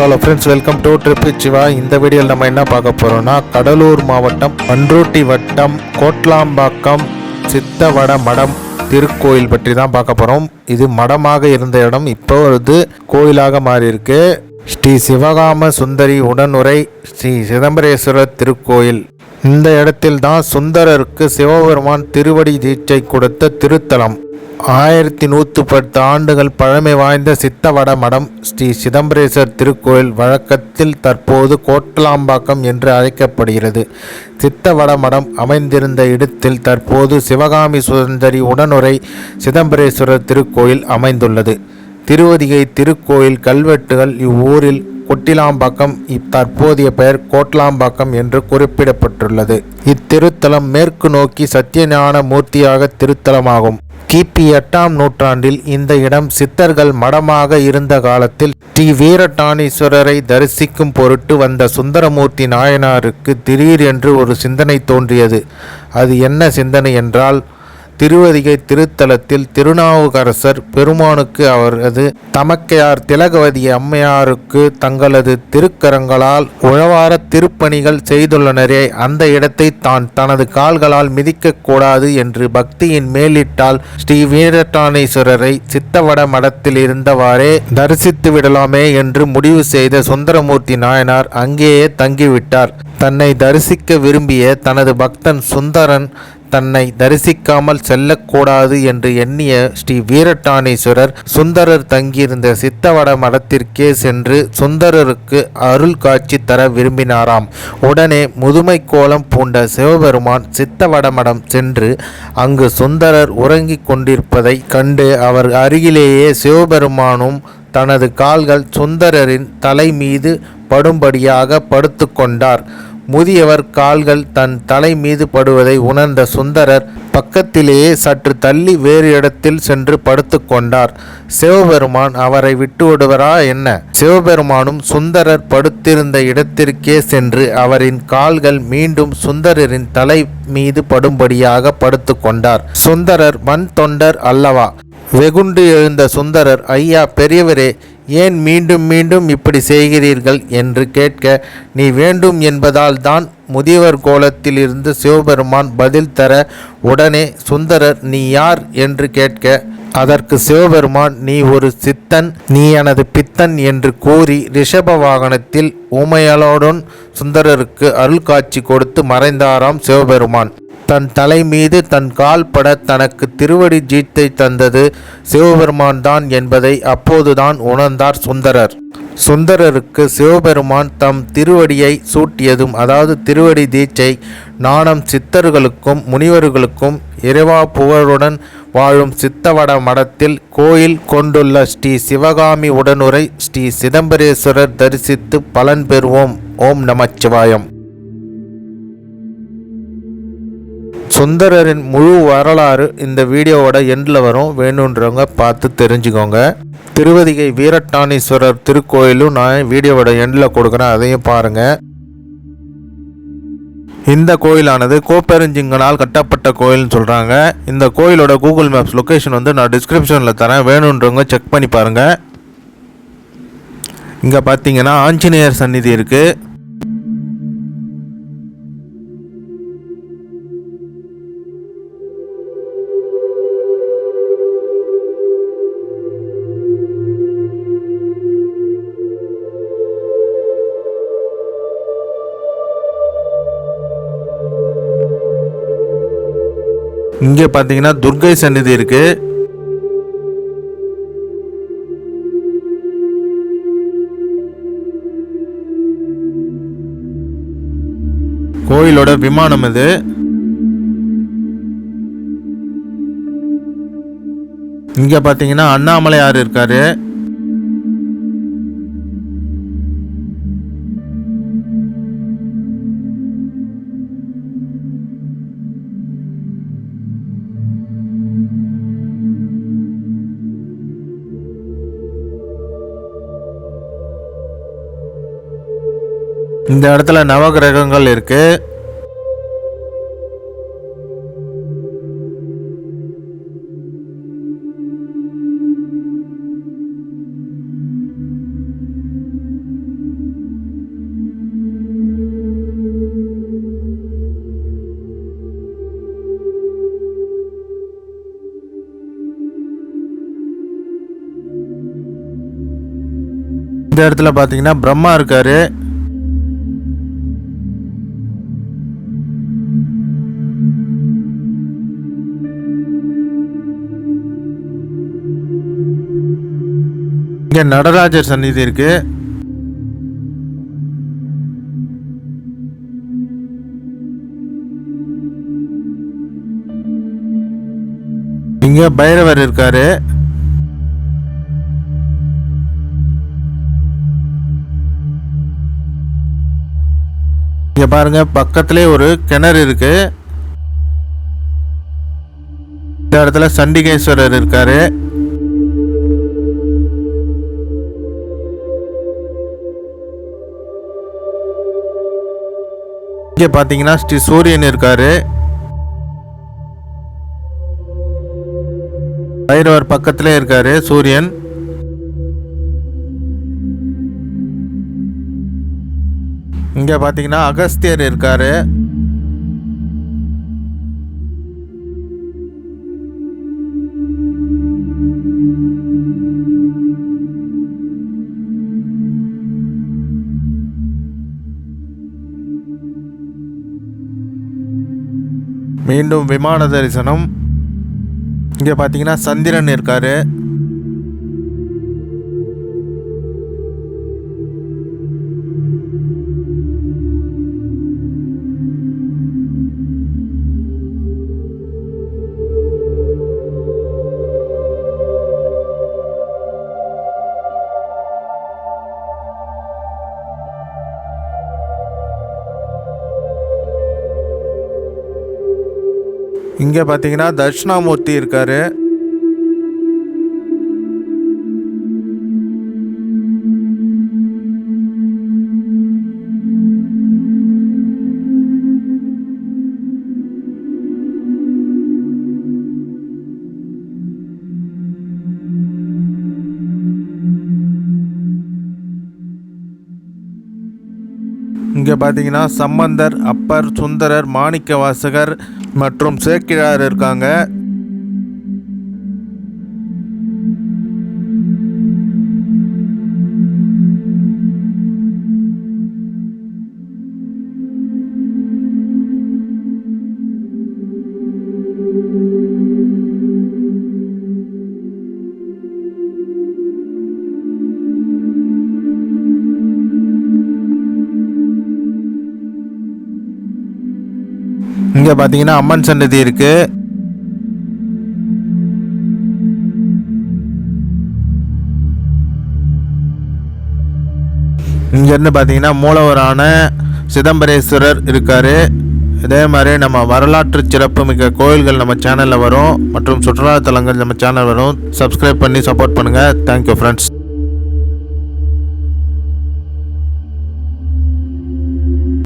Hello friends welcome to trip Siva இந்த வீடியோவில் நம்ம என்ன பார்க்க போகிறோம்னா கடலூர் மாவட்டம் பன்ருட்டி வட்டம் கோட்லாம்பாக்கம் சித்தவட மடம் திருக்கோயில் பற்றி தான் பார்க்க போகிறோம் இது மடமாக இருந்த இடம் இப்பொழுது கோயிலாக மாறியிருக்கு. ஸ்ரீ சிவகாம சுந்தரி உடனுரை ஸ்ரீ சிதம்பரேஸ்வரர் திருக்கோயில். இந்த இடத்தில் தான் சுந்தரருக்கு சிவபெருமான் திருவடி தீட்சை கொடுத்த திருத்தலம். ஆயிரத்தி நூற்று பத்து ஆண்டுகள் பழமை வாய்ந்த சித்தவட மடம் ஸ்ரீ சிதம்பரேசர் திருக்கோயில் வழக்கத்தில் தற்போது கோட்டலாம்பாக்கம் என்று அழைக்கப்படுகிறது. சித்தவட மடம் அமைந்திருந்த இடத்தில் தற்போது சிவகாமி சுதந்தரி உடனுரை சிதம்பரேஸ்வரர் திருக்கோயில் அமைந்துள்ளது. திருவதிகை திருக்கோயில் கல்வெட்டுகள் இவ்வூரில் கொட்டிலாம்பாக்கம் தற்போதைய பெயர் கோட்லாம்பாக்கம் என்று குறிப்பிடப்பட்டுள்ளது. இத்திருத்தலம் மேற்கு நோக்கி சத்தியஞான மூர்த்தியாக திருத்தலமாகும். கிபி எட்டாம் நூற்றாண்டில் இந்த இடம் சித்தர்கள் மடமாக இருந்த காலத்தில் ஸ்ரீ வீரட்டானீஸ்வரரை தரிசிக்கும் பொருட்டு வந்த சுந்தரமூர்த்தி நாயனாருக்கு திடீரென்று ஒரு சிந்தனை தோன்றியது. அது என்ன சிந்தனை என்றால் திருவதிகை திருத்தலத்தில் திருநாவுக்கரசர் பெருமானுக்கு அவரது தமக்கையார் திலகவதி அம்மையாருக்கு தங்களது திருக்கரங்களால் உழவார திருப்பணிகள் செய்துள்ளனரே அந்த இடத்தை தான் தனது கால்களால் மிதிக்கக்கூடாது என்று பக்தியின் மேலிட்டால் ஸ்ரீ வீரட்டானேஸ்வரரை சித்தவட மடத்தில் இருந்தவாறே தரிசித்து விடலாமே என்று முடிவு செய்த சுந்தரமூர்த்தி நாயனார் அங்கேயே தங்கிவிட்டார். தன்னை தரிசிக்க விரும்பிய தனது பக்தன் சுந்தரன் தன்னை தரிசிக்காமல் செல்லக்கூடாது என்று எண்ணிய ஸ்ரீ வீரட்டானேஸ்வரர் சுந்தரர் தங்கியிருந்த சித்தவட மடத்திற்கே சென்று சுந்தரருக்கு அருள் காட்சி தர விரும்பினாராம். உடனே முதுமை கோலம் பூண்ட சிவபெருமான் சித்தவட மடம் சென்று அங்கு சுந்தரர் உறங்கிக் கொண்டிருப்பதை கண்டு அவர் அருகிலேயே சிவபெருமானும் தனது கால்கள் சுந்தரரின் தலை மீது படும்படியாக படுத்துக்கொண்டார் முதியவர் கால்கள் தன் தலை மீது படுவதை உணர்ந்த சுந்தரர் பக்கத்திலேயே சற்று தள்ளி வேறு இடத்தில் சென்று படுத்துக்கொண்டார் சிவபெருமான் அவரை விட்டுவிடுவரா என்ன? சிவபெருமானும் சுந்தரர் படுத்திருந்த இடத்திற்கே சென்று அவரின் கால்கள் மீண்டும் சுந்தரரின் தலை மீது படும்படியாக படுத்துக்கொண்டார் சுந்தரர் மண் தொண்டர் அல்லவா? வெகுண்டு எழுந்த சுந்தரர் ஐயா பெரியவரே ஏன் மீண்டும் மீண்டும் இப்படி செய்கிறீர்கள் என்று கேட்க நீ வேண்டும் என்பதால் தான் முதியவர் கோலத்திலிருந்து சிவபெருமான் பதில் தர உடனே சுந்தரர் நீ யார்? என்று கேட்க அதற்கு சிவபெருமான் நீ ஒரு சித்தன் நீ எனது பித்தன் என்று கூறி ரிஷப வாகனத்தில் ஊமையாளோடன் சுந்தரருக்கு அருள் காட்சி கொடுத்து மறைந்தாராம் சிவபெருமான். தன் தலை மீது தன் கால் பட தனக்கு திருவடி ஜீத்தை தந்தது சிவபெருமான் தான் என்பதை அப்போதுதான் உணர்ந்தார் சுந்தரர். சுந்தரருக்கு சிவபெருமான் தம் திருவடியை சூட்டியதும் அதாவது திருவடி தீட்சை நாணம் சித்தர்களுக்கும் முனிவர்களுக்கும் இறைவா புகழுடன் வாழும் சித்தவட மடத்தில் கோயில் கொண்டுள்ள ஸ்ரீ சிவகாமி உடனுரை ஸ்ரீ சிதம்பரேஸ்வரர் தரிசித்து பலன் பெறுவோம். ஓம் நமச்சிவாயம். சுந்தரரின் முழு வரலாறு இந்த வீடியோவோட எண்டில் வரும். வேணுன்றவங்க பார்த்து தெரிஞ்சுக்கோங்க. திருவதிகை வீரட்டானீஸ்வரர் திருக்கோயிலும் நான் வீடியோவோட எண்டில் கொடுக்குறேன். அதையும் பாருங்கள் இந்த கோயிலானது கோப்பெருஞ்சிங்கனால் கட்டப்பட்ட கோயில்னு சொல்கிறாங்க இந்த கோயிலோட கூகுள் மேப்ஸ் லொக்கேஷன் வந்து நான் டிஸ்கிரிப்ஷனில் தரேன். வேணுன்றவங்க செக் பண்ணி பாருங்கள் இங்கே பார்த்தீங்கன்னா ஆஞ்சநேயர் சந்நிதி இருக்குது இங்கே பார்த்தீங்கன்னா துர்கை சன்னிதி இருக்கு. கோயிலோட விமானம் இது. இங்க பாத்தீங்கன்னா அண்ணாமலையார் இருக்காரு. இந்த இடத்துல நவ கிரகங்கள் இருக்குது இந்த இடத்துல பார்த்தீங்கன்னா பிரம்மா இருக்காரு. இங்க நடராஜர் சந்நிதி இருக்கு. இங்க பைரவர் இருக்காரு. இங்க பாருங்க பக்கத்திலே ஒரு கிணறு இருக்கு. இந்த இடத்துல சண்டிகேஸ்வரர் இருக்காரு. இங்கே பாத்தீங்கன்னா ஸ்ரீ சூரியன் இருக்காரு. பைரவர் பக்கத்திலே இருக்காரு சூரியன். இங்க பாத்தீங்கன்னா அகஸ்தியர் இருக்காரு. மீண்டும் விமான தரிசனம் இங்க பாத்தீங்கன்னா சந்திரன் இருக்காரு. இங்க பாத்தீங்கன்னா தட்சிணாமூர்த்தி இருக்காரு. இங்கே பார்த்தீங்கன்னா சம்பந்தர் அப்பர் சுந்தரர் மாணிக்க வாசகர் மற்றும் சேக்கிழார் இருக்காங்க. இங்கே பார்த்தீங்கன்னா அம்மன் சன்னதி இருக்கு. இங்கேருந்து பார்த்தீங்கன்னா மூலவரான சிதம்பரேஸ்வரர் இருக்கார். இதே மாதிரி நம்ம வரலாற்று சிறப்புமிக்க கோயில்கள் நம்ம சேனலில் வரும். மற்றும் சுற்றுலாத்தலங்கள் நம்ம சேனல் வரும். சப்ஸ்கிரைப் பண்ணி சப்போர்ட் பண்ணுங்கள் தேங்க்யூ ஃப்ரெண்ட்ஸ்